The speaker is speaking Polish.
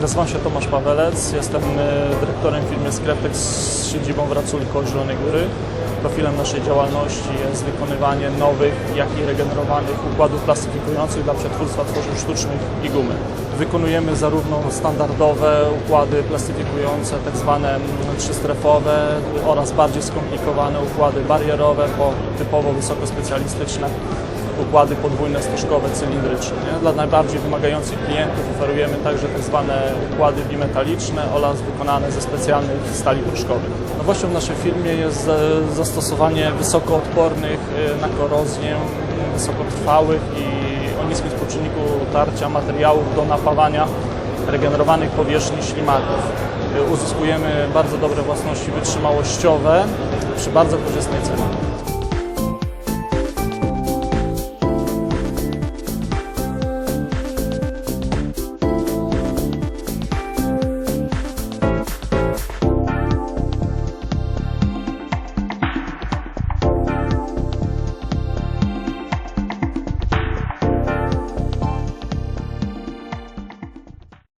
Nazywam się Tomasz Pawelec, jestem e, dyrektorem firmy Skreptek z siedzibą w Raculku koło Zielonej Góry. Profilem naszej działalności jest wykonywanie nowych, jak i regenerowanych układów plastyfikujących dla przetwórstwa tworzyw sztucznych i gumy. Wykonujemy zarówno standardowe układy plastyfikujące, tak zwane mm, trzystrefowe oraz bardziej skomplikowane układy barierowe, po typowo wysokospecjalistyczne układy podwójne, stożkowe, cylindryczne. Dla najbardziej wymagających klientów oferujemy także tak zwane układy bimetaliczne oraz wykonane ze specjalnych stali proszkowych. Nowością w naszej firmie jest e, zastosowanie wysokoodpornych e, na korozję, wysokotrwałych i o niskim współczynniku tarcia materiałów do napawania regenerowanych powierzchni ślimaków. E, Uzyskujemy bardzo dobre własności wytrzymałościowe przy bardzo korzystnej cenie.